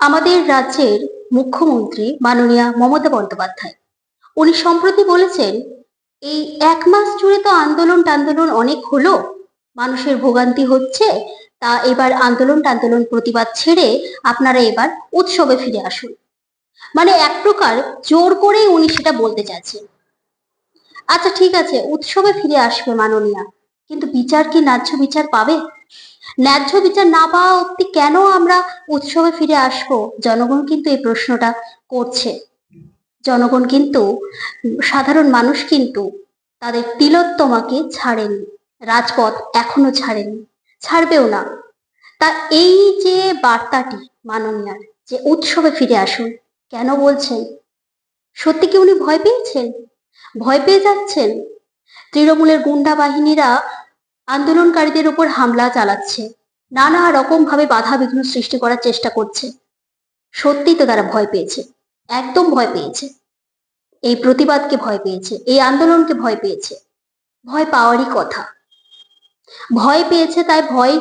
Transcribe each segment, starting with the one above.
আমাদের রাজ্যের মুখ্যমন্ত্রী মাননীয়া মমতা বন্দ্যোপাধ্যায়। উনি সম্প্রতি বলেছেন, এই এক মাস জুড়ে তো আন্দোলন টান্দোলন অনেক হলো। মানুষের ভোগান্তি হচ্ছে। তা এবার আন্দোলন টান্দোলন প্রতিবাদ ছেড়ে আপনারা এবার উৎসবে ফিরে আসুন। মানে এক প্রকার জোর করেই উনি সেটা বলতে চাচ্ছেন আচ্ছা ঠিক আছে, উৎসবে ফিরে আসবে মাননীয়া। কিন্তু বিচার কি ন্যায্য বিচার পাবে? ন্যায্য বিচার না পাওয়া অব্দি কেন আমরা উৎসবে ফিরে আসব? জনগণ কিন্তু এই প্রশ্নটা করছে। জনগণ কিন্তু, সাধারণ মানুষ কিন্তু তাদের তিলোত্তমাকে ছাড়েনি, রাজপথ এখনও ছাড়েনি, ছাড়বেও না। তা এই যে বার্তাটি মাননীয়ার, যে উৎসবে ফিরে আসুন, কেন বলছেন? সত্যি কি উনি ভয় পেয়েছেন? ভয় পেয়ে যাচ্ছেন? তৃণমূলের গুন্ডা বাহিনীরা আন্দোলনকারীদের উপর হামলা চালাচ্ছে। নানা রকম ভাবে বাধা বিঘ্ন সৃষ্টি করার চেষ্টা করছে। সত্যি তো তারা ভয় পেয়েছে। একদম ভয় পেয়েছে। এই প্রতিবাদকে ভয় পেয়েছে। এই আন্দোলনকে ভয় পেয়েছে। ভয় পাওয়ারই কথা। ভয় পেয়েছে, তাই ভয়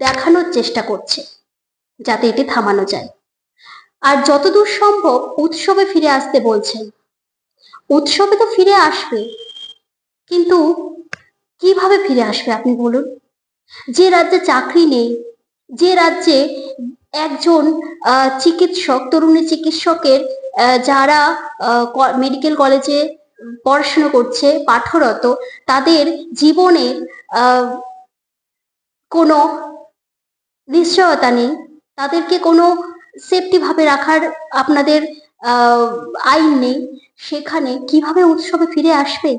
দেখানোর চেষ্টা করছে, যাতে এটি থামানো যায়। আর যতদূর সম্ভব উৎসবে ফিরে আসতে বলছেন। উৎসবে তো ফিরে আসবে, কিন্তু কীভাবে ফিরে আসবে আপনি বলুন? যে রাজ্যে চাকরি নেই, যে রাজ্যে একজন চিকিৎসক, তরুণী চিকিৎসকের যারা মেডিকেল কলেজে পড়াশোনা করছে, পাঠরত, তাদের জীবনের কোনো নিশ্চয়তা নেই। তাদেরকে কোনো সেফটি ভাবে রাখার আপনাদের আইন নেই। সেখানে কীভাবে উৎসবে ফিরে আসবে?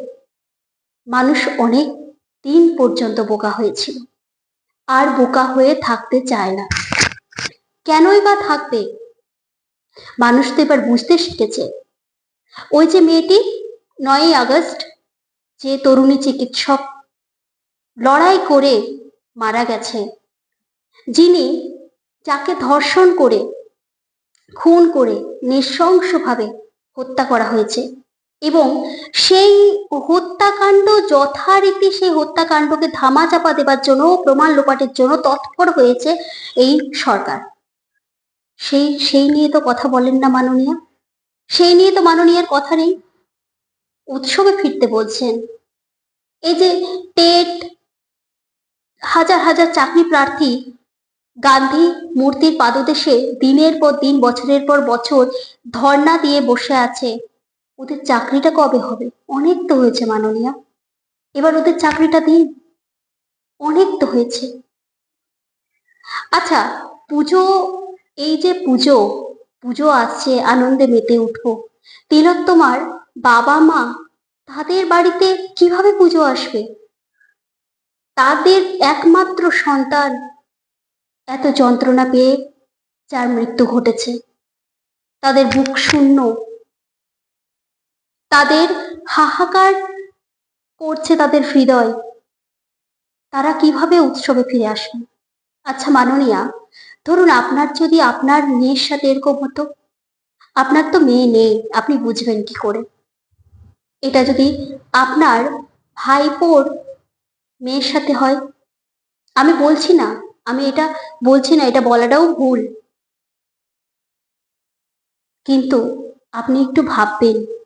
মানুষ অনেক দিন পর্যন্ত বোকা হয়েছিল। আর বোকা হয়ে থাকতে চায় না। কেনই বা থাকবে? মানুষ তো এবার বুঝতে শিখেছে। ওই যে মেয়েটি, নয়ই আগস্ট, যে তরুণী চিকিৎসক লড়াই করে মারা গেছে, যিনি যাকে ধর্ষণ করে, খুন করে, নৃশংসভাবে হত্যা করা হয়েছে। এবং সেই হত্যাকাণ্ড যথারীতি সেই হত্যাকাণ্ডকে ধামাচাপা দেবার জন্য প্রমাণ লোপাটের জন্য তৎপর হয়েছে এই সরকার। সেই সেই নিয়ে তো কথা বলেন না মাননীয়া। সেই নিয়ে তো মাননীয়ার কথা নেই। উৎসবে ফিরতে বলছেন। এই যে টেট, হাজার হাজার চাকরি প্রার্থী গান্ধী মূর্তির পাদদেশে দিনের পর দিন, বছরের পর বছর ধর্ণা দিয়ে বসে আছে। ওদের চাকরিটা কবে হবে? অনেক তো হয়েছে, মাননীয়া। এবার ওদের চাকরিটা দিন। অনেক তো হয়েছে। আচ্ছা পুজো, এই যে পুজো পুজো আসছে, আনন্দে মেতে উঠবো তিলোত্তমার বাবা মা, তাদের বাড়িতে কীভাবে পুজো আসবে? তাদের একমাত্র সন্তান। এত যন্ত্রণা পেয়ে যার মৃত্যু ঘটেছে। তাদের বুক শূন্য। তাদের হাহাকার করছে তাদের হৃদয়। তারা কীভাবে উৎসবে ফিরে আসবে? আচ্ছা মাননীয়া, ধরুন আপনার যদি আপনার মেয়ের সাথে এরকম হতো। আপনার তো মেয়ে নেই, আপনি বুঝবেন কি করে? এটা যদি আপনার ভাইপোর মেয়ের সাথে হয়। আমি বলছি না, আমি এটা বলছি না, এটা বলাটাও ভুল। কিন্তু আপনি একটু ভাববেন।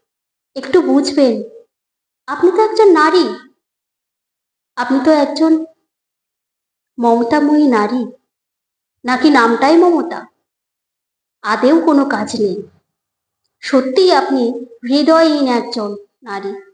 একটু বুঝবেন। আপনি তো একজন নারী। আপনি তো একজন মমতাময়ী নারী। নাকি নামটাই মমতা? আদেও কোনো কাজ নেই। সত্যিই আপনি হৃদয়হীন একজন নারী।